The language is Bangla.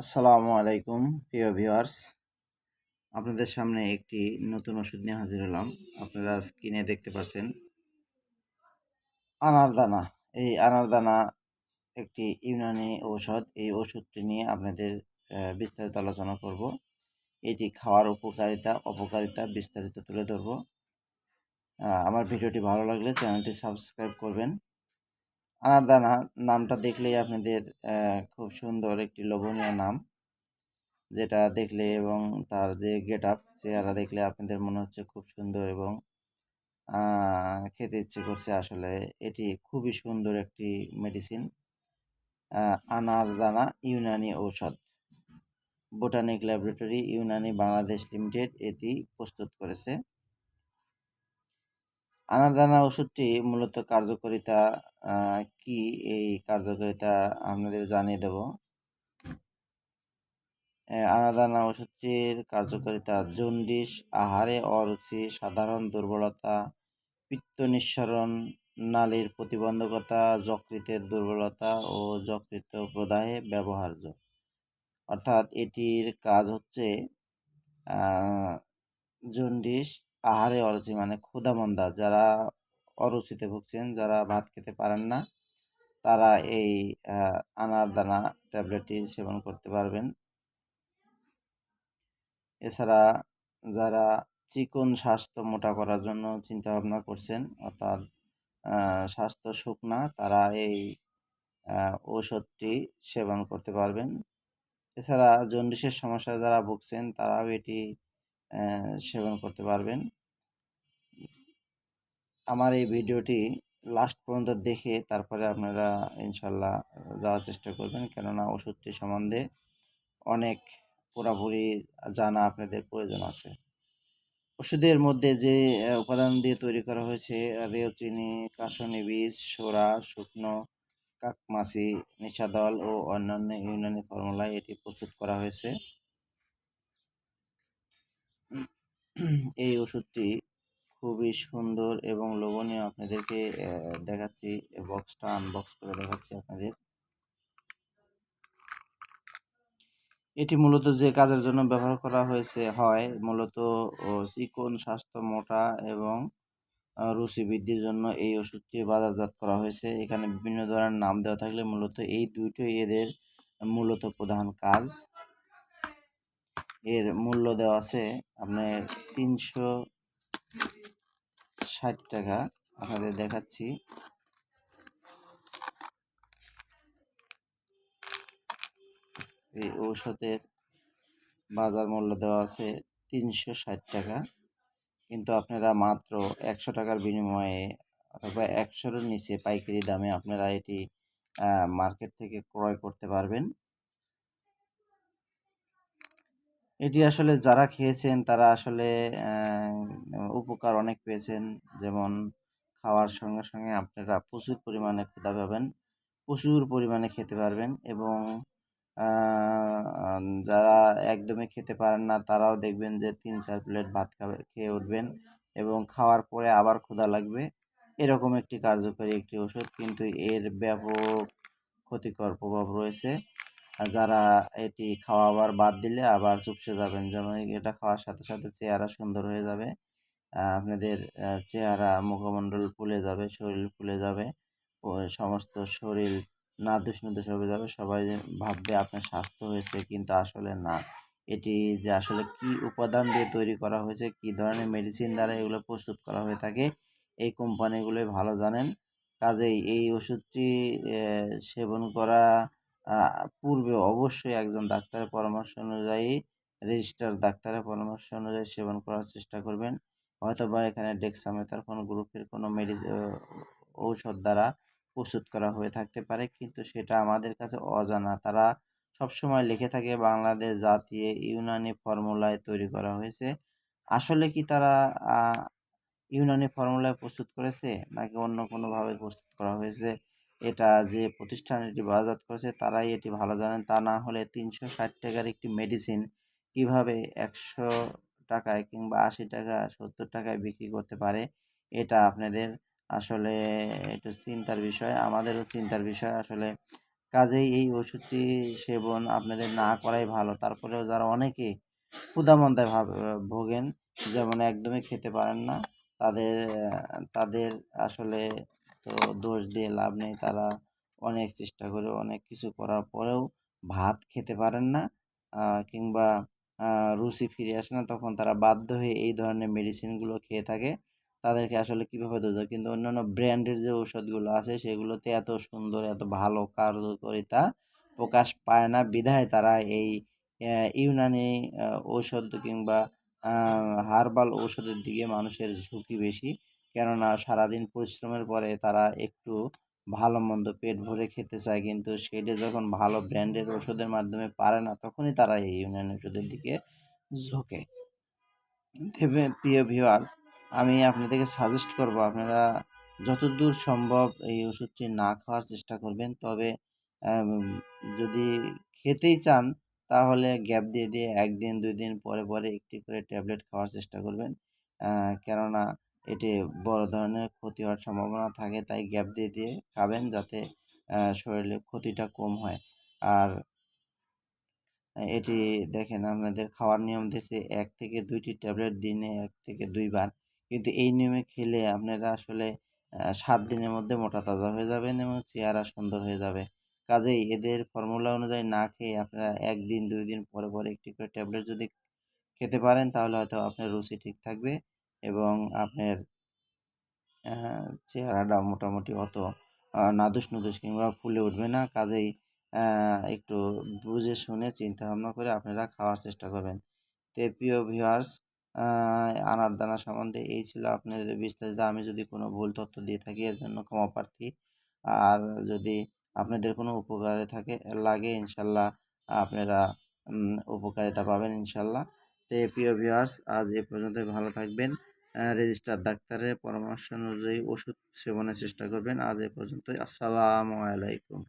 আসসালামু আলাইকুম, প্রিয় ভিউয়ার্স। আপনাদের সামনে একটি নতুন ওষুধ নিয়ে হাজির হলাম। আপনারা স্ক্রিনে দেখতে পাচ্ছেন আনারদানা। এই আনারদানা একটি ইউনানি ঔষধ। এই ওষুধটি নিয়ে আপনাদের বিস্তারিত আলোচনা করব। এটি খাওয়ার উপকারিতা, অপকারিতা বিস্তারিত তুলে ধরব। আমার ভিডিওটি ভালো লাগলে চ্যানেলটি সাবস্ক্রাইব করবেন। আনারদানা নামটা দেখলেই আপনাদের খুব সুন্দর একটি লোভনীয় নাম। যেটা দেখলে এবং তার যে গেট আপ চেহারা দেখলে আপনাদের মনে হচ্ছে খুব সুন্দর এবং খেতে ইচ্ছে করছে আসলে। এটি খুবই সুন্দর একটি মেডিসিন আনারদানা ইউনানি ঔষধ। Botanic laboratory Unani Bangladesh limited এটি প্রস্তুত করেছে। আনারদানা ওষুধটি মূলত কার্যকারিতা কি এই কার্যকারিতা আপনাদের জানিয়ে দেব। আহ, আনাদানা ওষুধটির কার্যকারিতা জন্ডিস আহারে অরুচি সাধারণ দুর্বলতা পিত্ত নিঃসরণ নালীর প্রতিবন্ধকতা যকৃতের দুর্বলতা ও যকৃত প্রদাহে ব্যবহার্য। অর্থাৎ এটির কাজ হচ্ছে জন্ডিস আহারে অরুচি মানে ক্ষুধামন্দা। যারা অরুচিতে ভুগছেন, যারা ভাত খেতে পারেন না, তারা এই আনার দানা ট্যাবলেটটি সেবন করতে পারবেন। এছাড়া যারা চিকন স্বাস্থ্য মোটা করার জন্য চিন্তা ভাবনা করছেন, অর্থাৎ স্বাস্থ্য শুকনা, তারা এই ঔষধটি সেবন করতে পারবেন। এছাড়া জন্ডিসের সমস্যায় যারা ভুগছেন, তারাও এটি সেবন করতে পারবেন। আমার এই ভিডিওটি লাস্ট পর্যন্ত দেখে তারপরে আপনারা ইনশাল্লাহ যাওয়ার চেষ্টা করবেন। কেননা ওষুধটি সম্বন্ধে অনেক পুরাপুরি জানা আপনাদের প্রয়োজন আছে। ওষুধের মধ্যে যে উপাদান দিয়ে তৈরি করা হয়েছে রেওচিনি কাশনি বীজ সোরা শুকনো, কাকমাসি, নিশাদল ও অন্যান্য ইউনানি ফর্মুলায় এটি প্রস্তুত করা হয়েছে। এই ওষুধটি খুবই সুন্দর এবং লোভনীয় আপনাদেরকে দেখাচ্ছি বক্সটা আনবক্স করে দেখাচ্ছি আপনাদের। এটি মূলত যে কাজের জন্য ব্যবহার করা হয়েছে, হয় মূলত চিকন, স্বাস্থ্য মোটা এবং রুচি বৃদ্ধির জন্য এই ওষুধটি বাজারজাত করা হয়েছে। এখানে বিভিন্ন ধরনের নাম দেওয়া থাকলে মূলত এই দুইটোই এদের মূলত প্রধান কাজ। এর মূল্য দেওয়া আছে আপনার তিনশো ষাট টাকা। আপনাদের দেখাচ্ছি। এই ঔষধের বাজার মূল্য দেওয়া আছে তিনশো ষাট টাকা। কিন্তু আপনারা মাত্র একশো টাকার বিনিময়ে অথবা একশোর নিচে পাইকারি দামে আপনারা এটি মার্কেট থেকে ক্রয় করতে পারবেন। এটি আসলে যারা খেয়েছেন, তারা আসলে উপকার অনেক পেয়েছেন। যেমন খাওয়ার সঙ্গে সঙ্গে আপনারা প্রচুর পরিমাণে ক্ষুধা পাবেন, প্রচুর পরিমাণে খেতে পারবেন এবং যারা একদমই খেতে পারেন না, তারাও দেখবেন যে তিন চার প্লেট ভাত খাবে, খেয়ে উঠবেন এবং খাওয়ার পরে আবার ক্ষুধা লাগবে। এরকম একটি কার্যকরী একটি ওষুধ, কিন্তু এর ব্যাপক ক্ষতিকর প্রভাব রয়েছে। যারা এটি খাওয়া আবার বাদ দিলে আবার চুপসে যাবেন। যেমন এটা খাওয়ার সাথে সাথে চেহারা সুন্দর হয়ে যাবে। আপনাদের চেহারা মুখমণ্ডল ফুলে যাবে, শরীর ফুলে যাবে সমস্ত শরীর নাদুস নুদুস হয়ে যাবে। সবাই ভাববে আপনার স্বাস্থ্য হয়েছে কিন্তু আসলে না। এটি যে আসলে কি উপাদান দিয়ে তৈরি করা হয়েছে, কি ধরনের মেডিসিন দ্বারা এগুলো প্রস্তুত করা হয়ে থাকে, এই কোম্পানিগুলোই ভালো জানেন। কাজেই এই ওষুধটি সেবন করা পূর্বে অবশ্যই একজন ডাক্তারের পরামর্শ অনুযায়ী রেজিস্টার ডাক্তারের পরামর্শ অনুযায়ী সেবন করার চেষ্টা করবেন। হয়তো বা এখানে ডেক্সামেথার কোনো গ্রুপের কোনো মেডিসিন ঔষধ দ্বারা প্রস্তুত করা হয়ে থাকতে পারে, কিন্তু সেটা আমাদের কাছে অজানা। তারা সবসময় লিখে থাকে, বাংলাদেশ জাতীয় ইউনানি ফর্মুলায় তৈরি করা হয়েছে। আসলে কি তারা ইউনানি ফর্মুলায় প্রস্তুত করেছে, নাকি অন্য কোনোভাবে প্রস্তুত করা হয়েছে? এটা যে প্রতিষ্ঠান এটি বাজারজাত করেছে, তারাই এটি ভালো জানেন। তা না হলে তিনশো ষাট টাকার একটি মেডিসিন কীভাবে একশো টাকায় কিংবা আশি টাকা, সত্তর টাকায় বিক্রি করতে পারে, এটা আপনাদের আসলে একটু চিন্তার বিষয়। আমাদেরও চিন্তার বিষয় আসলে কাজেই এই ওষুধটি সেবন আপনাদের না করাই ভালো। তারপরেও যারা অনেকে ক্ষুধামন্দায় ভাব, ভোগেন, যেমন একদমই খেতে পারেন না, তাদের তাদের আসলে তো দোষ দিয়ে লাভ নেই। তারা অনেক চেষ্টা করে অনেক কিছু করার পরেও ভাত খেতে পারেন না। কিংবা রুচি ফিরে আসে না। তখন তারা বাধ্য হয়ে এই ধরনের মেডিসিনগুলো খেয়ে থাকে। তাদেরকে আসলে কীভাবে বোঝা কিন্তু অন্যান্য ব্র্যান্ডের যে ঔষধগুলো আছে, সেগুলোতে এত সুন্দর, এত ভালো কার্যকারিতা প্রকাশ পায় না। বিধায় তারা এই ইউনানি ঔষধ কিংবা হার্বাল ঔষধের দিকে মানুষের ঝুঁকি বেশি। কেননা সারাদিন পরিশ্রমের পরে তারা একটু ভালো মন্দ পেট ভরে খেতে চায়। কিন্তু সেটা যখন ভালো ব্র্যান্ডের ওষুধের মাধ্যমে পারে না, তখনই তারা এই ইউনানি ওষুধের দিকে ঝোঁকে। দেবে প্রিয় ভিউয়ার্স, আমি আপনাদেরকে সাজেস্ট করব, আপনারা যতদূর সম্ভব এই ওষুধটি না খাওয়ার চেষ্টা করবেন। তবে যদি খেতেই চান, তাহলে গ্যাপ দিয়ে দিয়ে একদিন, দুই দিন পরে পরে একটি করে ট্যাবলেট খাওয়ার চেষ্টা করবেন। কেননা এটি বড় ধরনের ক্ষতি হওয়ার সম্ভাবনা থাকে, তাই গ্যাপ দিয়ে দিয়ে খাবেন যাতে শরীরে ক্ষতিটা কম হয়। আর এটি দেখেন আপনাদের খাওয়ার নিয়ম দিয়েছে এক থেকে দুইটি ট্যাবলেট দিনে এক থেকে দুইবার। কিন্তু এই নিয়মে খেলে আপনারা আসলে সাত দিনের মধ্যে মোটা তাজা হয়ে যাবেন এবং চেহারা সুন্দর হয়ে যাবে। কাজেই এদের ফর্মুলা অনুযায়ী না খেয়ে আপনারা একদিন দুই দিন পরে পরে একটি করে ট্যাবলেট যদি খেতে পারেন, তাহলে হয়তো আপনার রুচি ঠিক থাকবে। এবং আপনার চেহারাটা মোটামুটি অত নাদুস নুদুস কিংবা ফুলে উঠবে না। কাজেই একটু বুঝে শুনে চিন্তা ভাবনা করে আপনারা খাওয়ার চেষ্টা করবেন। তো প্রিয় ভিউয়ার্স আনার দানা সম্বন্ধে এই ছিল আপনাদের বিস্তারিত। আমি যদি কোনো ভুল তথ্য দিয়ে থাকি, এর জন্য ক্ষমা প্রার্থী। আর যদি আপনাদের কোনো উপকারে থাকে, লাগে ইনশাল্লাহ, আপনারা উপকারিতা পাবেন ইনশাল্লাহ। তো প্রিয় ভিউয়ার্স, আজ এ পর্যন্তই। ভালো থাকবেন। রেজিস্টার ডাক্তারের পরামর্শ অনুযায়ী ওষুধ সেবনের চেষ্টা করবেন। আজ এ পর্যন্তই। আসসালামু আলাইকুম।